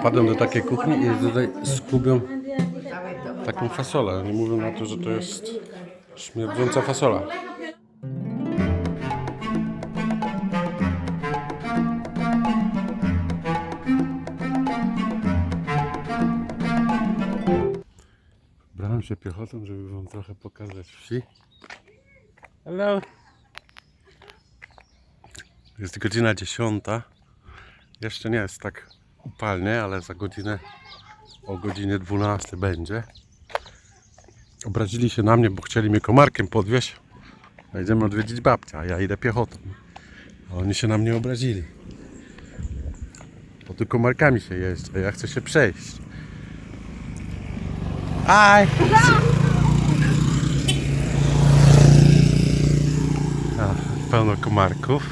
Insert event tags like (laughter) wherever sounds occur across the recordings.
wpadłem do takiej kuchni i tutaj skubią taką fasolę. Oni mówią na to, że to jest śmierdząca fasola. Brałem się piechotą, żeby wam trochę pokazać wsi. Hello. Jest godzina dziesiąta. Jeszcze nie jest tak upalnie, ale za godzinę o godzinie 12 będzie. Obrazili się na mnie, bo chcieli mnie komarkiem podwieźć. Idziemy odwiedzić babcia, a ja idę piechotą. A oni się na mnie obrazili. Bo tu komarkami się jeździ, a ja chcę się przejść. Aj! A, pełno komarków.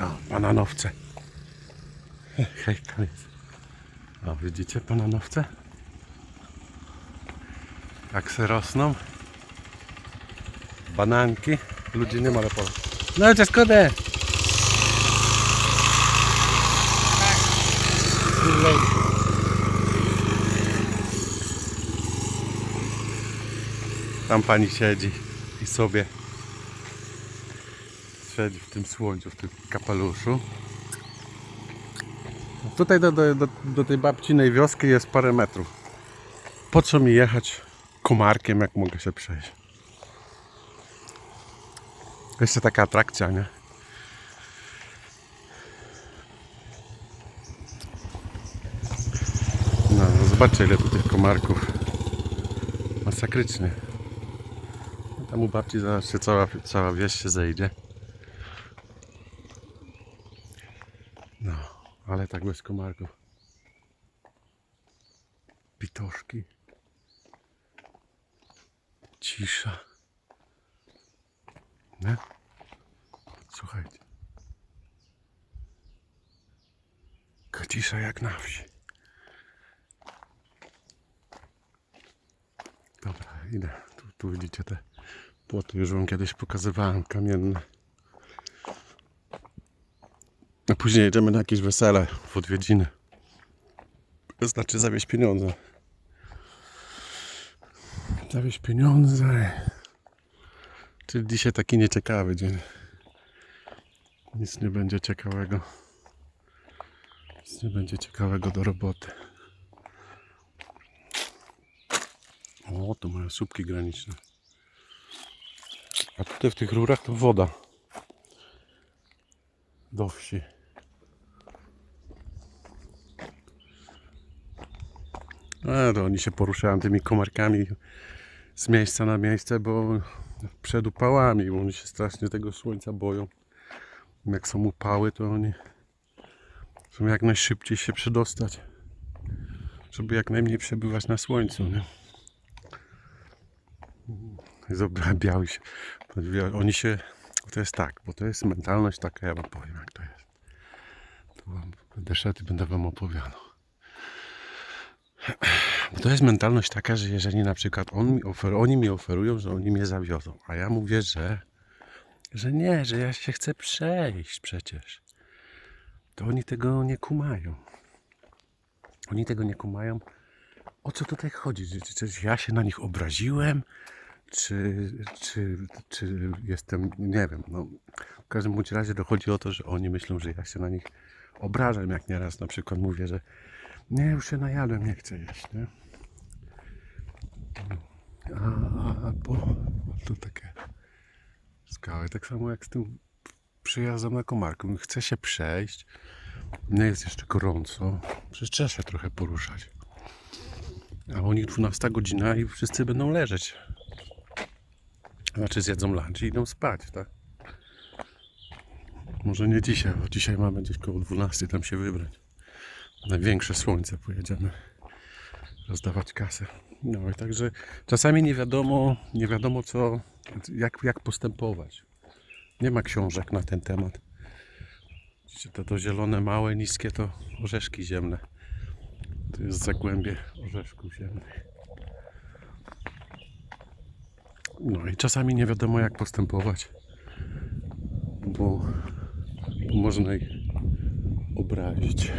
O, bananowce. Hej, koniec. O, widzicie bananowce? Jak se rosną. Bananki. Ludzi nie ma na polu. No, to skodę. Tam pani siedzi i sobie siedzi w tym słońcu, w tym kapeluszu. Tutaj do, do, do, tej babcinej wioski jest parę metrów. Po co mi jechać komarkiem, jak mogę się przejść? Jeszcze taka atrakcja, nie? No, no zobaczcie ile tu tych komarków. Masakrycznie. Tam u babci zaraz się cała, cała wieś się zejdzie. No, ale tak bez komarków. Pitoszki. Cisza. Nie? Słuchajcie. Cisza jak na wsi. Dobra, idę. Tu, tu widzicie te płoty, już wam kiedyś pokazywałem, kamienne. A później jedziemy na jakieś wesele w odwiedziny. To znaczy zawieźć pieniądze. Zawieźć pieniądze. Czyli dzisiaj taki nieciekawy dzień. Nic nie będzie ciekawego. Nic nie będzie ciekawego do roboty. O, to mają słupki graniczne. A tutaj w tych rurach to woda. Do wsi. A, to oni się poruszają tymi komarkami z miejsca na miejsce, bo przed upałami, bo oni się strasznie tego słońca boją. Jak są upały, to oni chcą jak najszybciej się przedostać, żeby jak najmniej przebywać na słońcu. Nie? Zobrabiały się. Oni się. To jest tak, bo to jest mentalność taka, ja wam powiem jak to jest. Tu wam będę szedł i będę wam opowiadał. To jest mentalność taka, że jeżeli na przykład on mi oni mi oferują, że oni mnie zawiodą, a ja mówię, że, że nie, że ja się chcę przejść przecież, to oni tego nie kumają. Oni tego nie kumają. O co tutaj chodzi? Czy, czy, czy ja się na nich obraziłem? Czy, czy, czy jestem, nie wiem, no, w każdym bądź razie dochodzi o to, że oni myślą, że ja się na nich obrażam, jak nieraz na przykład mówię, że nie, już się najadłem, nie chcę jeść, nie? A, a, a bo tu takie skały, tak samo jak z tym przyjazdem na komarku. Chcę się przejść, nie jest jeszcze gorąco, przecież trzeba się trochę poruszać. A nich 12 godzina i wszyscy będą leżeć. Znaczy zjedzą lunch i idą spać, tak? Może nie dzisiaj, bo dzisiaj mamy gdzieś koło 12 tam się wybrać. Największe słońce pojedziemy rozdawać kasę. No i także czasami nie wiadomo, nie wiadomo co, jak, jak postępować. Nie ma książek na ten temat. Widzicie, to, to zielone, małe, niskie to orzeszki ziemne. To jest zagłębie orzeszków ziemnych. No i czasami nie wiadomo jak postępować, bo, bo można ich obrazić.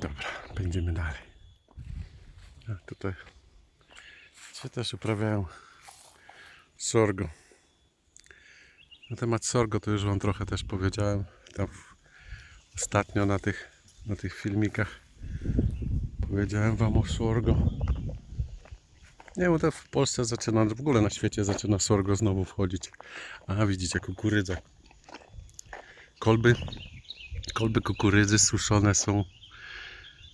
Dobra, będziemy dalej. A tutaj ci też uprawiają sorgo. Na temat sorgo to już Wam trochę też powiedziałem tam ostatnio na tych, na tych filmikach. Powiedziałem Wam o sorgo. Nie, bo to w Polsce zaczyna, w ogóle na świecie zaczyna sorgo znowu wchodzić. A widzicie, kukurydza. Kolby, kolby kukurydzy suszone są,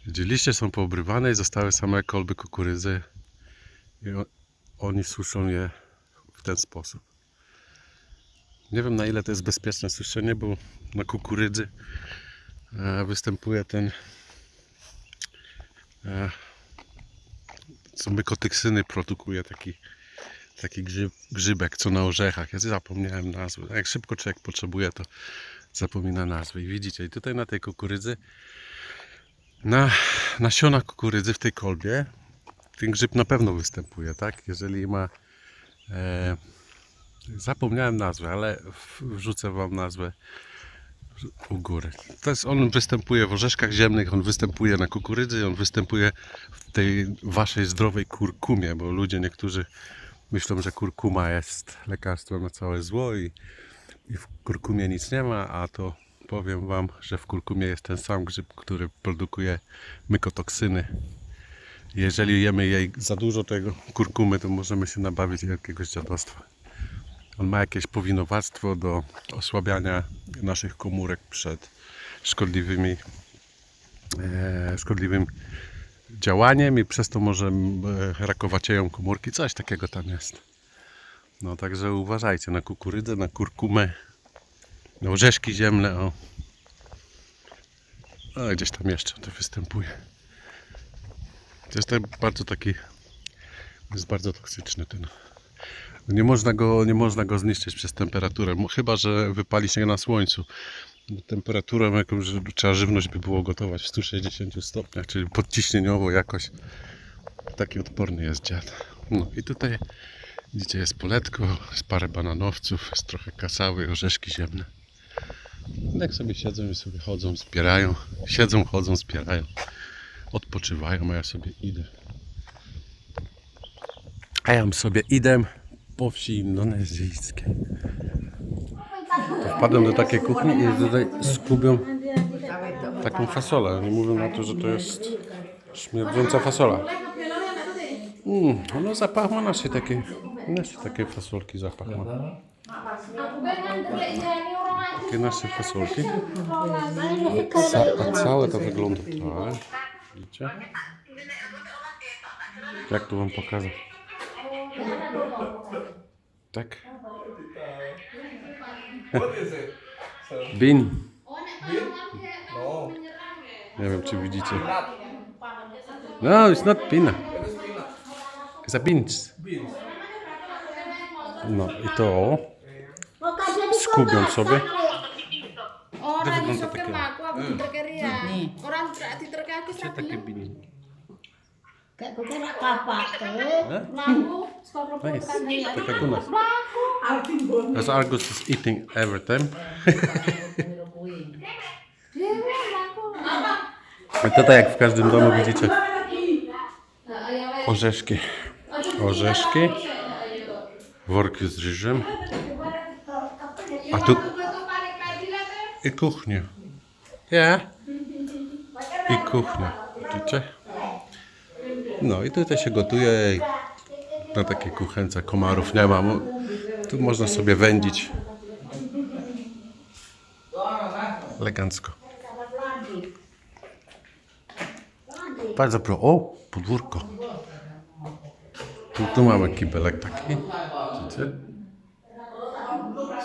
gdzie liście są poobrywane i zostały same kolby kukurydzy. I oni suszą je w ten sposób. Nie wiem na ile to jest bezpieczne suszenie, bo na kukurydzy e, występuje ten e, co mykotyksyny produkuje taki, taki grzyb, grzybek, co na orzechach. Ja zapomniałem nazwy. Jak szybko człowiek potrzebuje, to zapomina nazwy. I widzicie, i tutaj na tej kukurydzy, na nasiona kukurydzy w tej kolbie, ten grzyb na pewno występuje, tak? Jeżeli ma. E, zapomniałem nazwę, ale wrzucę wam nazwę u góry. To jest, on występuje w orzeszkach ziemnych, on występuje na kukurydzy, on występuje w tej waszej zdrowej kurkumie, bo ludzie niektórzy myślą, że kurkuma jest lekarstwem na całe zło i, i w kurkumie nic nie ma, a to powiem wam, że w kurkumie jest ten sam grzyb, który produkuje mykotoksyny. Jeżeli jemy jej za dużo tego kurkumy, to możemy się nabawić jakiegoś dziadostwa. On ma jakieś powinowactwo do osłabiania naszych komórek przed szkodliwymi, e, szkodliwym działaniem i przez to może e, rakowacieją komórki. Coś takiego tam jest. No także uważajcie na kukurydzę, na kurkumę, na orzeszki ziemne. O. A gdzieś tam jeszcze to występuje. To jest bardzo taki, jest bardzo toksyczny ten nie można go, nie można go zniszczyć przez temperaturę, chyba że wypali się na słońcu. Temperaturą jaką trzeba żywność by było gotować w 160 stopniach, czyli podciśnieniowo jakoś. Taki odporny jest dziad. No i tutaj widzicie jest poletko, jest parę bananowców, jest trochę kasały, orzeszki ziemne. Jak sobie siedzą i sobie chodzą, zbierają. Siedzą, chodzą, zbierają. Odpoczywają, a ja sobie idę. A ja sobie idę po wsi indonezyjskiej. Wpadłem do takiej kuchni i tutaj skubią taką fasolę. Oni mówią na to, że to jest śmierdząca fasola. Mm, no zapach ma nasze takie, nasze takie fasolki zapach ma. Takie nasze fasolki. Ca a całe to wygląda tak. Widzicie? Jak tu wam pokazać? Tak. (laughs) Bin. Nie wiem, czy widzicie. No, it's not pina. It's a beans. No i to skubią sobie. Orang tetek ya? aku, aku diterkeri ya. Orang berarti terkeri aku bin. Kayak gue kira kapak? Lalu sekolah Nice. kan. As Argus is eating every time. (laughs) I tutaj jak w każdym domu widzicie ya orzeszki. Orzeszki. Worki z ryżem. A tu i kuchnia. Ja. I kuchnia. Widzicie? No i tutaj się gotuje na takiej kuchence komarów nie ma. Tu można sobie wędzić. Elegancko. Bardzo pro. O, podwórko. Tu, tu mamy kibelek taki. Widzicie?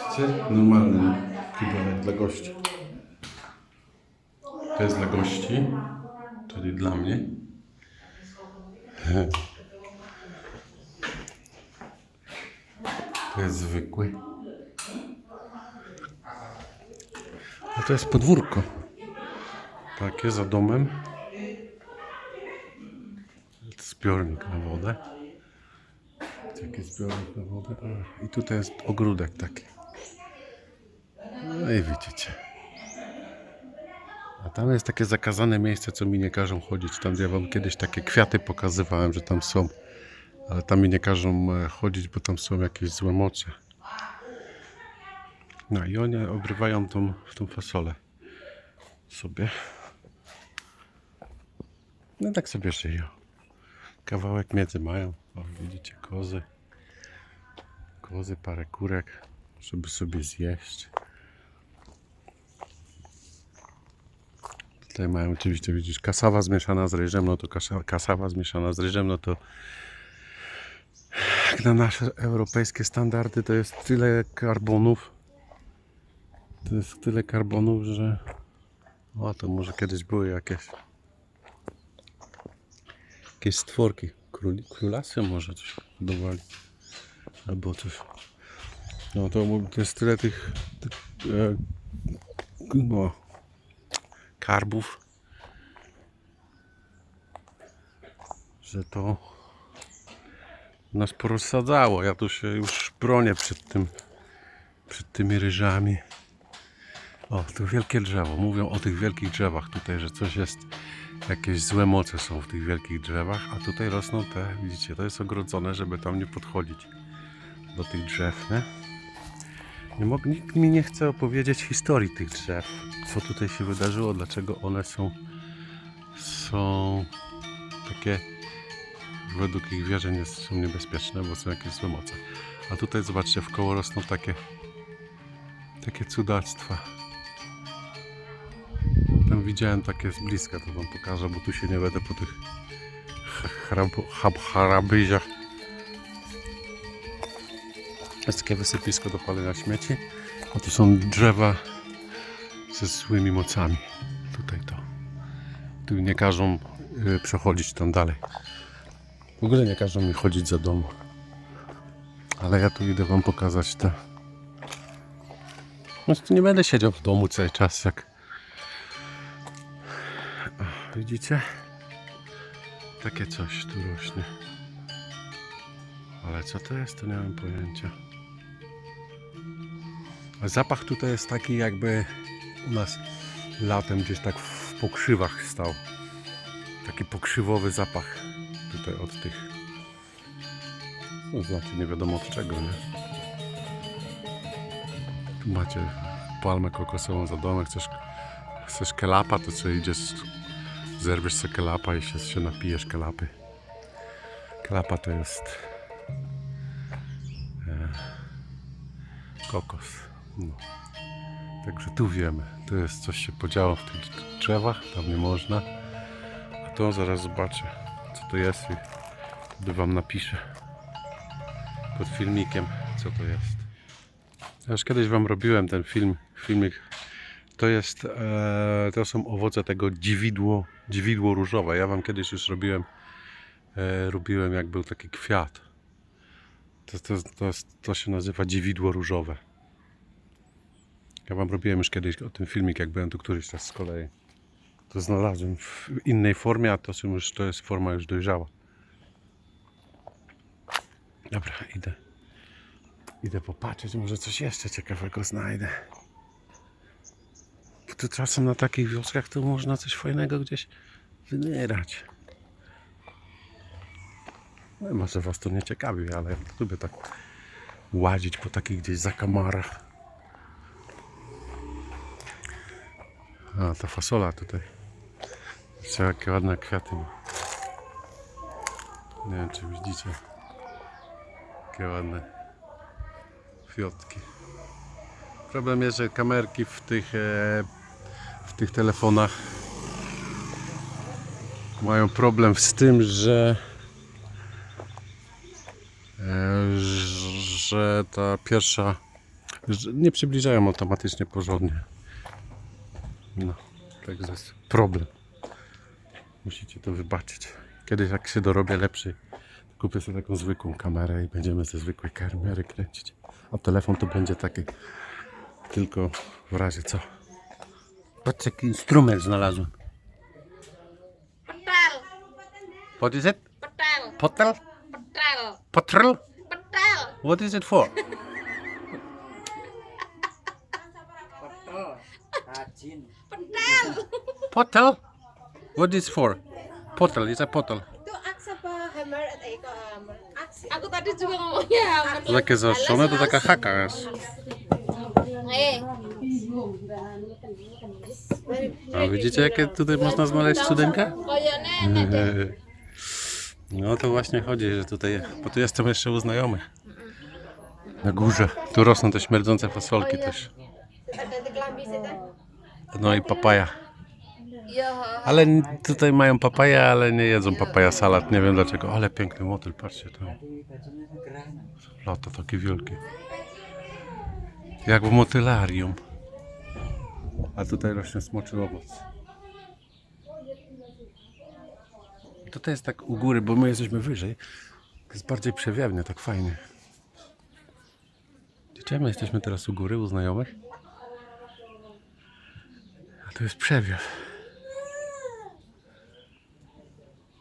Widzicie? Normalny kibelek dla gości. To jest dla gości, czyli dla mnie. To jest zwykły. A to jest podwórko. Takie za domem. Zbiornik na wodę. Taki zbiornik na wodę. I tutaj jest ogródek taki. No i widzicie. A tam jest takie zakazane miejsce, co mi nie każą chodzić. Tam ja wam kiedyś takie kwiaty pokazywałem, że tam są. Ale tam mi nie każą e, chodzić, bo tam są jakieś złe moce. No i oni obrywają tą, tą fasolę sobie. No tak sobie żyją. Kawałek miedzy mają. O, widzicie, kozy. Kozy, parę kurek, żeby sobie zjeść. Tutaj mają oczywiście, widzisz, kasawa zmieszana z ryżem, no to kasa- kasawa zmieszana z ryżem, no to jak na nasze europejskie standardy to jest tyle karbonów, to jest tyle karbonów, że o, to może kiedyś były jakieś jakieś stworki, króli, królasy może coś budowali, albo coś. No to, to jest tyle tych, tych e, no, karbów, że to nas porozsadzało. Ja tu się już bronię przed tym, przed tymi ryżami. O, tu wielkie drzewo. Mówią o tych wielkich drzewach tutaj, że coś jest, jakieś złe moce są w tych wielkich drzewach, a tutaj rosną te, widzicie, to jest ogrodzone, żeby tam nie podchodzić do tych drzew, nie? Nie mog, nikt mi nie chce opowiedzieć historii tych drzew. Co tutaj się wydarzyło, dlaczego one są, są takie, według ich wierzeń są niebezpieczne, bo są jakieś złe moce. A tutaj zobaczcie, w koło rosną takie, takie cudactwa. Tam widziałem takie z bliska, to wam pokażę, bo tu się nie będę po tych harabyziach. Jest takie wysypisko do palenia śmieci. A tu są drzewa ze złymi mocami. Tutaj to. Tu nie każą y, przechodzić tam dalej. W ogóle nie każą mi chodzić za domu. Ale ja tu idę wam pokazać te. No tu nie będę siedział w domu cały czas jak. Widzicie? Takie coś tu rośnie. Ale co to jest, to nie mam pojęcia. Zapach tutaj jest taki jakby u nas latem gdzieś tak w pokrzywach stał. Taki pokrzywowy zapach tutaj od tych. No znaczy nie wiadomo od czego, nie? Tu macie palmę kokosową za domem, chcesz, chcesz kelapa, to co idziesz, zerwiesz sobie kelapa i się, się napijesz kelapy. Kelapa to jest kokos. No. Także tu wiemy, tu jest coś się podziało w tych drzewach, tam nie można. A to zaraz zobaczę, co to jest i wtedy wam napiszę pod filmikiem, co to jest. Ja już kiedyś wam robiłem ten film, filmik. To jest, e, to są owoce tego dziwidło, dziwidło różowe. Ja wam kiedyś już robiłem, e, robiłem jak był taki kwiat. To, to, to, to się nazywa dziwidło różowe. Ja wam robiłem już kiedyś o tym filmik, jak byłem tu któryś raz z kolei. To znalazłem w innej formie, a to, są już, to jest forma już dojrzała. Dobra, idę. Idę popatrzeć, może coś jeszcze ciekawego znajdę. Bo tu czasem na takich wioskach to można coś fajnego gdzieś wynyrać. No, może was to nie ciekawi, ale ja lubię tak łazić po takich gdzieś zakamarach. A ta fasola tutaj. Zobaczcie jakie ładne kwiaty ma. Nie wiem czy widzicie. Jakie ładne fiotki. Problem jest, że kamerki w tych, e, w tych telefonach mają problem z tym, że e, że ta pierwsza że nie przybliżają automatycznie porządnie. No, także jest problem. Musicie to wybaczyć. Kiedyś jak się dorobię lepszy, kupię sobie taką zwykłą kamerę i będziemy ze zwykłej kamery kręcić. A telefon to będzie taki tylko w razie co. Patrz jaki instrument znalazłem. Petal. What is it? Petal. Potel? Petal. Potrl? Petal. What is it for? Portal? What is for? Portal, it's a portal. Itu aks apa hammer atau eko hammer? Aks. Aku tadi juga ngomongnya hammer. To takie zaostrzone, to taka haka jest. Eh, A widzicie, jakie tutaj można znaleźć cudeńka? No to właśnie chodzi, że tutaj, bo tu jestem jeszcze u znajomych. Na górze. Tu rosną te śmierdzące fasolki też. No i papaja. Ale tutaj mają papaja, ale nie jedzą papaja salat. Nie wiem dlaczego. Ale piękny motyl, patrzcie tam. Lata takie wielkie. Jak w motylarium. A tutaj rośnie smoczy owoc. Tutaj jest tak u góry, bo my jesteśmy wyżej. Jest bardziej przewiewnie, tak fajnie. Gdzie my jesteśmy teraz u góry, u znajomych? A tu jest przewiew.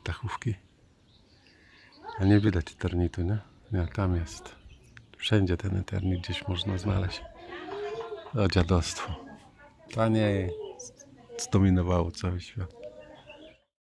Dachówki. A nie widać eternitu, nie? Nie, tam jest. Wszędzie ten eternit gdzieś można znaleźć. O dziadostwo. Tanie zdominowało cały świat.